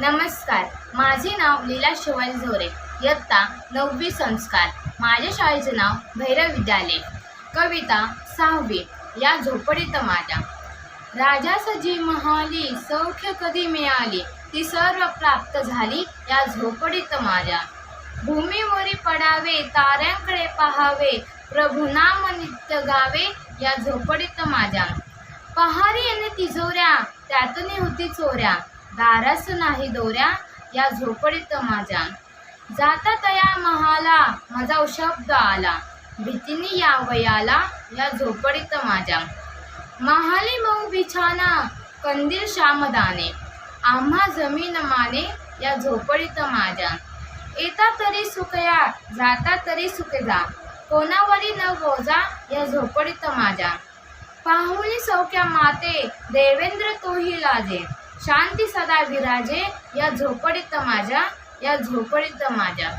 नमस्कार. माझे नाव लीला शिवाल झोरे इयत्ता नववी संस्कार. माझ्या शाळेचे नाव भैरव विद्यालय. कविता सहावी. या झोपडीत माझ्या. राजास जी महाली सौख्य कधी मिळाली? ती सर्व प्राप्त झाली. या झोपडीत माझ्या. भूमीवरी पडावे ताऱ्यांकडे पाहावे प्रभुनाम नित्य गावे. या झोपडीत माझ्या. पहारी आणि तिजोऱ्या त्यातून होती चोऱ्या. दारस नाही दोऱ्या या झोपडीत माझ्या. जाता तया महाला माझा शब्द आला. भीतीने या वयाला या झोपडीत माझ्या. महाली मऊ बिछाना कंदील श्यामदाने आम्हा जमीन माने या झोपडीत माझ्या. येता तरी सुकया जाता तरी सुकेजा कोणावरी न गोजा या झोपडीत माझ्या. पाहुली सौख्या माते देवेंद्र तोही लाजे. शांती सदा विराजे या झोपडीत माझ्या या झोपडीत माझ्या.